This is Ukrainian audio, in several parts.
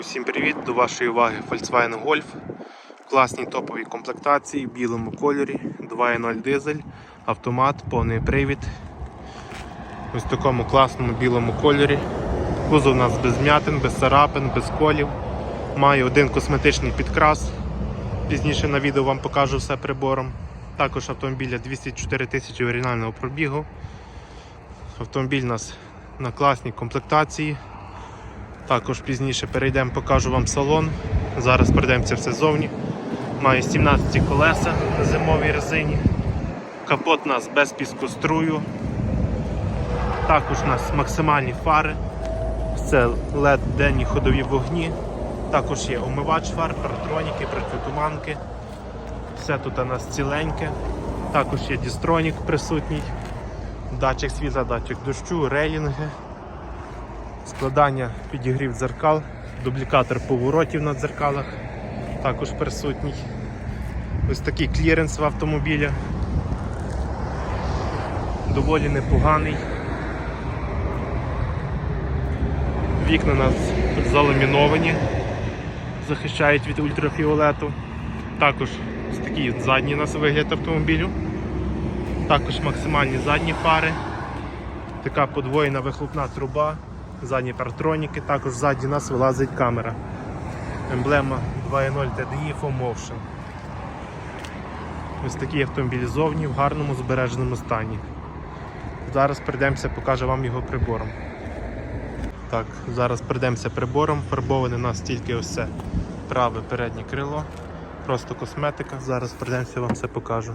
Усім привіт! До вашої уваги Volkswagen Golf в класній топовій комплектації, в білому кольорі, 2.0 дизель, автомат, повний привід. Ось в такому класному білому кольорі. Кузов у нас без м'ятин, без царапин, без колів. Має один косметичний підкрас. Пізніше на відео вам покажу все прибором. Також автомобіля 204 тисячі оригінального пробігу. Автомобіль у нас на класній комплектації. Також пізніше перейдемо, покажу вам салон. Зараз пройдемося все зовні. Має 17 колеса на зимовій резині. Капот у нас без піскострую. Також у нас максимальні фари. Це LED денні ходові вогні. Також є омивач фар, паратроніки, протитуманки. Все тут у нас ціленьке. Також є дістронік присутній, датчик світла, датчик дощу, рейлінги складання підігрів дзеркал, дублікатор поворотів на дзеркалах також присутній. Ось такий кліренс в автомобілі. Доволі непоганий. Вікна нас заламіновані, захищають від ультрафіолету. Також ось такий задній у нас вигляд автомобілю. Також максимальні задні фари. Така подвоєна вихлопна труба задні партроніки, також ззаді нас вилазить камера. Емблема 2.0 TDI FOMotion. Ось такий автомобіль зовні в гарному збереженому стані. Зараз прийдемося, покажу вам його прибором. Так, зараз прийдемося прибором. Фарбоване у нас тільки ось це праве переднє крило. Просто косметика. Зараз прийдемося, вам все покажу.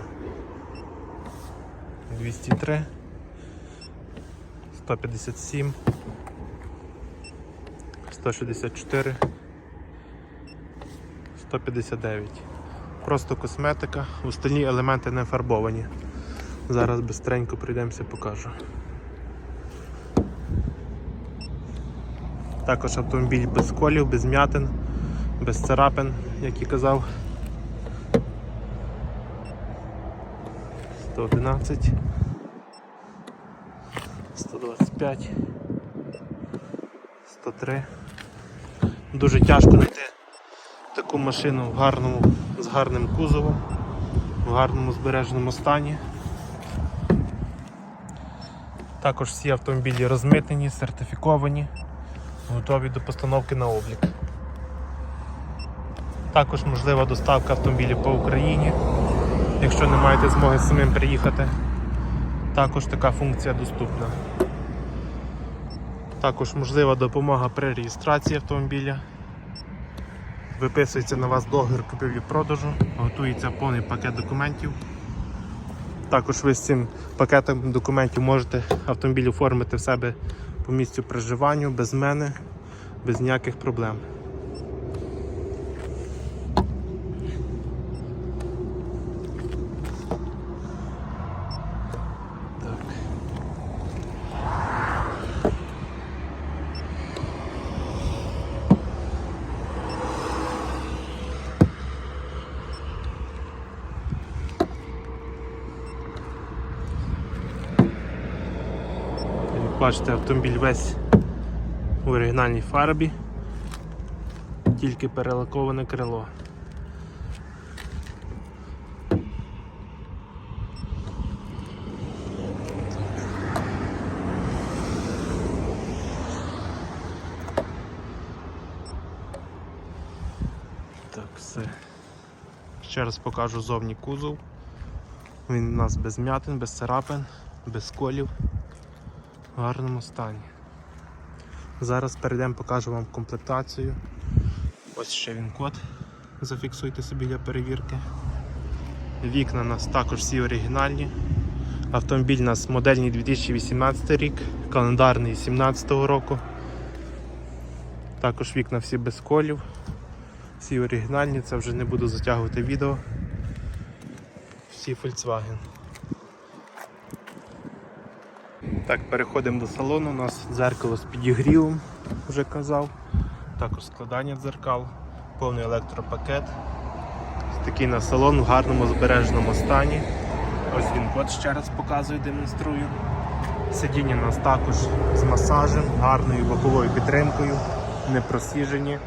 203, 157. 164, 159. Просто косметика, остальні елементи не фарбовані. Зараз бистренько пройдемося, покажу. Також автомобіль без колів, без м'ятин, без царапин, як і казав. 111, 125. 103. Дуже тяжко знайти таку машину в гарному, з гарним кузовом, в гарному збереженому стані. Також всі автомобілі розмитнені, сертифіковані, готові до постановки на облік. Також можлива доставка автомобілів по Україні, якщо не маєте змоги самим приїхати. Також така функція доступна. Також можлива допомога при реєстрації автомобіля. Виписується на вас договір купівлі-продажу, готується повний пакет документів. Також ви з цим пакетом документів можете автомобіль оформити в себе по місцю проживання без мене, без ніяких проблем. Бачите, автомобіль весь у оригінальній фарбі, тільки перелаковане крило. Так, все. Ще раз покажу зовні кузов. Він у нас без м'ятин, без царапин, без колів, в гарному стані. Зараз перейдемо, покажу вам комплектацію. Ось ще він код. Зафіксуйте собі для перевірки. Вікна у нас також всі оригінальні. Автомобіль у нас модельний 2018 рік, календарний 2017 року. Також вікна всі без колів, всі оригінальні, це вже не буду затягувати відео. Всі Volkswagen. Так, переходимо до салону. У нас дзеркало з підігрівом, вже казав. Також складання дзеркал, повний електропакет. Ось такий на салон в гарному збереженому стані. Ось він код ще раз показую, демонструю. Сидіння у нас також з масажем, гарною боковою підтримкою, не просіжені.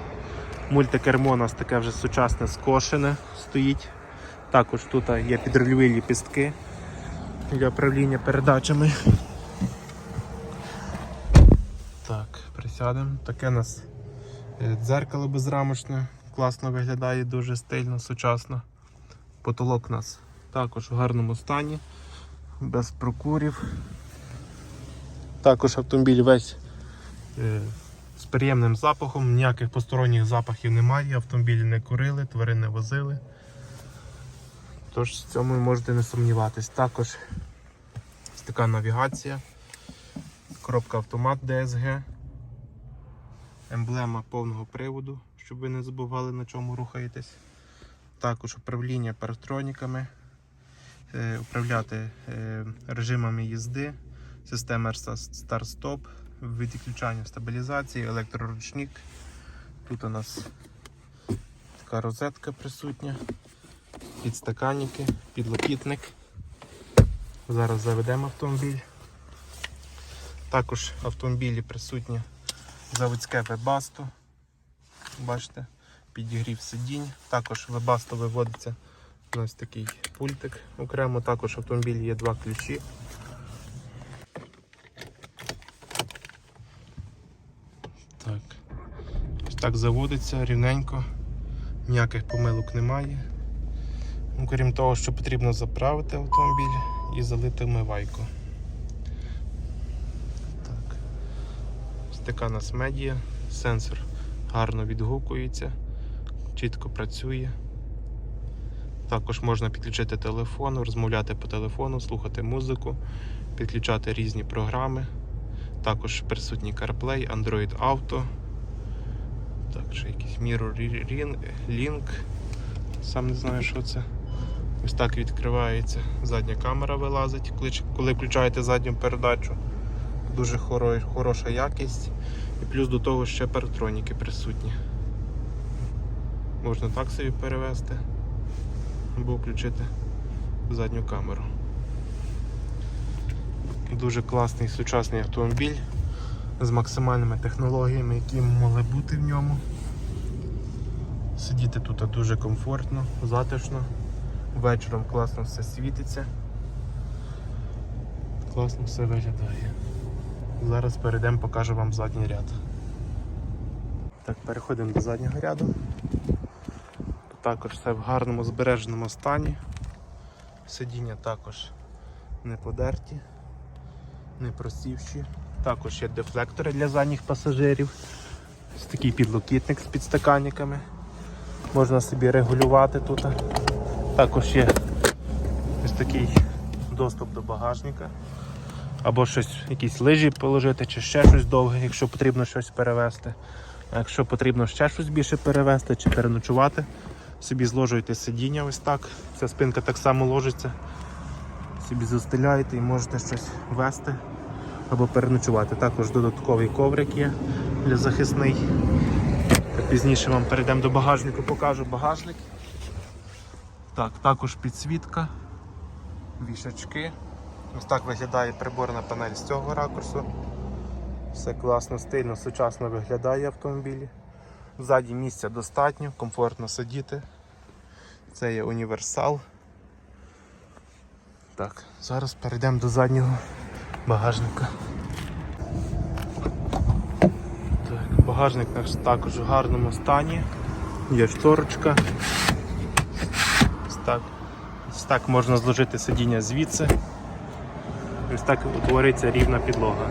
Мультикермо у нас таке вже сучасне скошене стоїть. Також тут є підрульові ліпістки для управління передачами. Так, присядемо. Таке у нас е, дзеркало безрамочне, класно виглядає, дуже стильно, сучасно. Потолок у нас також в гарному стані, без прокурів. Також автомобіль весь е, з приємним запахом, ніяких посторонніх запахів немає, автомобілі не курили, тварин не возили. Тож в цьому можете не сумніватись. Також така навігація, коробка автомат DSG, емблема повного приводу, щоб ви не забували на чому рухаєтесь. Також управління парктроніками, е, управляти е, режимами їзди, система старт-стоп, відключання стабілізації, електроручник. Тут у нас така розетка присутня, підстаканники, підлокітник. Зараз заведемо автомобіль. Також в автомобілі присутнє заводське вебасто. Бачите, підігрів сидінь. Також вебасто виводиться у нас такий пультик окремо. Також в автомобілі є два ключі. Так. Так заводиться рівненько, ніяких помилок немає. Ну, Крім того, що потрібно заправити автомобіль і залити вмивайку. Так. Ось така у нас медія, сенсор гарно відгукується, чітко працює. Також можна підключити телефон, розмовляти по телефону, слухати музику, підключати різні програми. Також присутній CarPlay, Android Auto. Так, ще якийсь Mirror Link. Сам не знаю, що це. Ось так відкривається. Задня камера вилазить, коли включаєте задню передачу. Дуже хоро- хороша якість. І плюс до того ще парктроніки присутні. Можна так собі перевести або включити задню камеру. Дуже класний сучасний автомобіль з максимальними технологіями, які могли бути в ньому. Сидіти тут дуже комфортно, затишно. Вечором класно все світиться. Класно все виглядає. Зараз перейдемо, покажу вам задній ряд. Так, переходимо до заднього ряду. Тут також все в гарному збереженому стані. Сидіння також не подерті, не просівші. Також є дефлектори для задніх пасажирів. Ось такий підлокітник з підстаканниками. Можна собі регулювати тут. Також є ось такий доступ до багажника. Або щось, якісь лижі положити, чи ще щось довге, якщо потрібно щось перевезти. А якщо потрібно ще щось більше перевезти чи переночувати, собі зложуєте сидіння ось так. Ця спинка так само ложиться. Собі застеляєте і можете щось вести або переночувати. Також додатковий коврик є для захисний. Пізніше вам перейдемо до багажнику, покажу багажник. Так, також підсвітка, вішачки. Ось так виглядає приборна панель з цього ракурсу. Все класно, стильно, сучасно виглядає автомобіль. Ззаді місця достатньо, комфортно сидіти. Це є універсал. Так, зараз перейдемо до заднього багажника. Так, багажник наш також в гарному стані. Є шторочка. Ось так. Ось так можна зложити сидіння звідси. Ось так утвориться рівна підлога.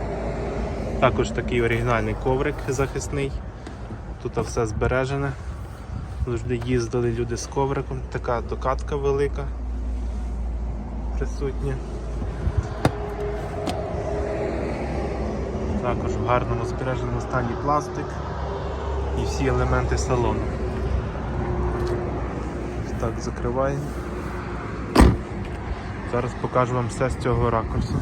Також такий оригінальний коврик захисний. Тут все збережене. Завжди їздили люди з ковриком. Така докатка велика присутня. Також в гарному збереженому стані пластик і всі елементи салону. Ось Так, закриваємо. Зараз покажу вам все з цього ракурсу.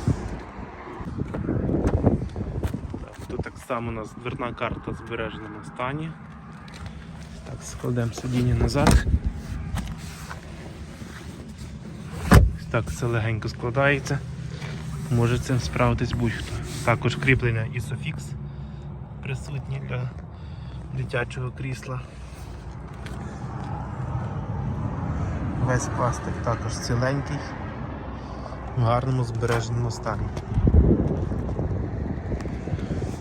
Тут так само у нас дверна карта в збереженому стані. Так, Складемо сидіння назад. Так це легенько складається, може цим справитись будь-хто. Також кріплення Isofix присутнє для дитячого крісла. Весь пластик також ціленький в гарному збереженому стані.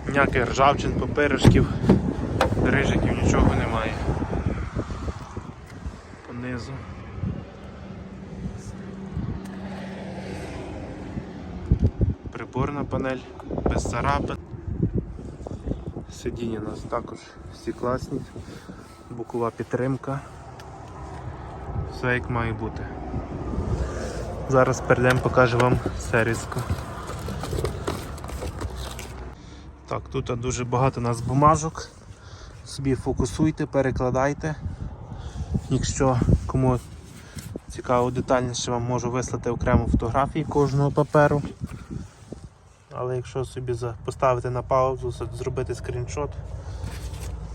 Ніяких ржавчин, папиришків, рижиків, нічого немає. Понизу. Приборна панель без царапин. Сидіння у нас також всі класні, бокова підтримка. Все як має бути. Зараз перейдемо, покажу вам сервіску. Так, тут дуже багато у нас бумажок. Собі фокусуйте, перекладайте. Якщо кому цікаво детальніше, вам можу вислати окремо фотографії кожного паперу. Але якщо собі поставити на паузу, зробити скріншот,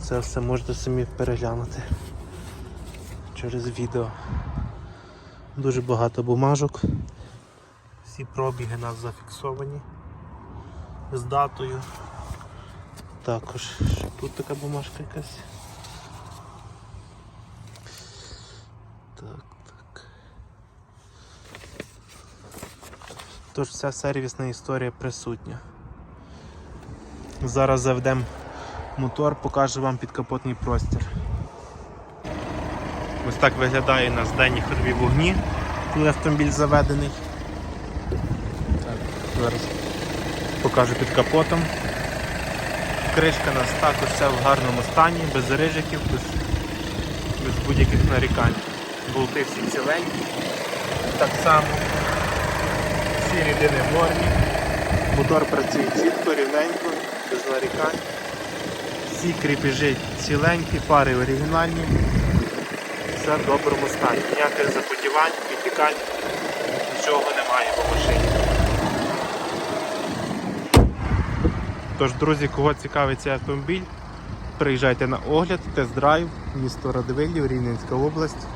це все можете самі переглянути через відео. Дуже багато бумажок. Всі пробіги нас зафіксовані з датою. Також тут така бумажка якась. Так, так. Тож вся сервісна історія присутня. Зараз заведемо мотор, покажу вам підкапотний простір. Ось так виглядає у нас денні ходові вогні, коли автомобіль заведений. Так, зараз покажу під капотом. Кришка у нас також вся в гарному стані, без рижиків, без, без будь-яких нарікань. Болти всі ціленькі. Так само всі рідини в нормі. Мотор працює чітко, рівненько, без нарікань. Всі кріпежі ціленькі, пари оригінальні. Все в доброму стані. Ніяких запотівань, підтікань, нічого немає по машині. Тож, друзі, кого цікавить цей автомобіль, приїжджайте на огляд, тест-драйв, місто Радивилів, Рівненська область.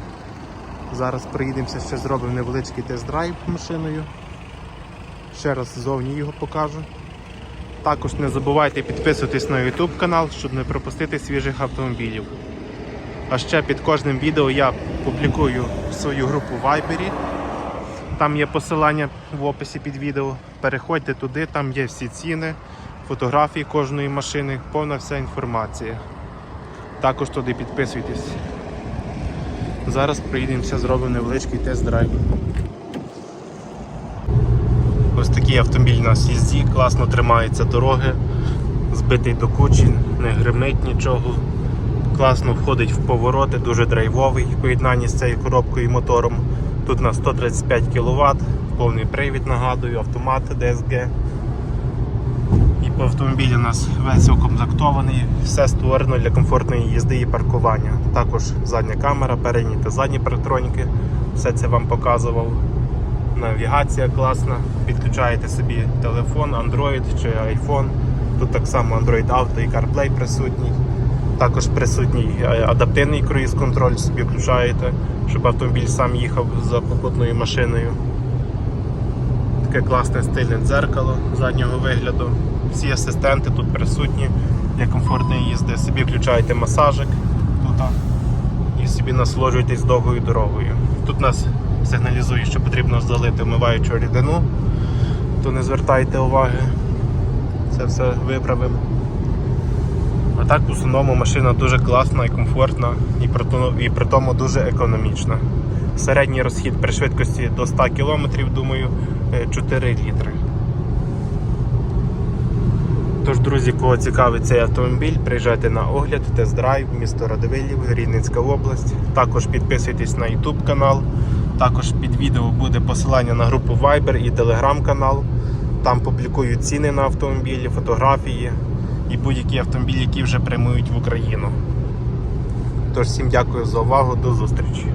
Зараз приїдемося, ще зробимо невеличкий тест-драйв машиною. Ще раз ззовні його покажу. Також не забувайте підписуватись на YouTube канал, щоб не пропустити свіжих автомобілів. А ще під кожним відео я публікую свою групу в. Там є посилання в описі під відео. Переходьте туди, там є всі ціни, фотографії кожної машини, повна вся інформація. Також туди підписуйтесь. Зараз приїдемося, зробимо невеличкий тест-драйв. Ось такий автомобіль у нас їзді, класно тримається дороги, збитий до кучі, не гримить нічого. Класно входить в повороти, дуже драйвовий в поєднанні з цією коробкою і мотором. Тут на 135 кВт, повний привід, нагадую, автомат DSG. І по автомобілі у нас весь окомплектований, все створено для комфортної їзди і паркування. Також задня камера, передні та задні парктроніки. Все це вам показував. Навігація класна. Підключаєте собі телефон, Android чи iPhone. Тут так само Android Auto і CarPlay присутній. Також присутній е, адаптивний круїз-контроль собі включаєте, щоб автомобіль сам їхав за попутною машиною. Таке класне стильне дзеркало заднього вигляду. Всі асистенти тут присутні для комфортної їзди. Собі включаєте масажик тут і собі насолоджуєтесь довгою дорогою. Тут нас сигналізує, що потрібно залити вмиваючу рідину, то не звертайте уваги, це все виправимо. А так в основному машина дуже класна і комфортна, і при тому, і при тому дуже економічна. Середній розхід при швидкості до 100 км, думаю, е, 4 літри. Тож, друзі, кого цікавить цей автомобіль, приїжджайте на огляд, тест-драйв, місто Радивилів, Рівненська область. Також підписуйтесь на YouTube канал. Також під відео буде посилання на групу Viber і Telegram канал. Там публікую ціни на автомобілі, фотографії і будь-які автомобілі, які вже прямують в Україну. Тож всім дякую за увагу, до зустрічі.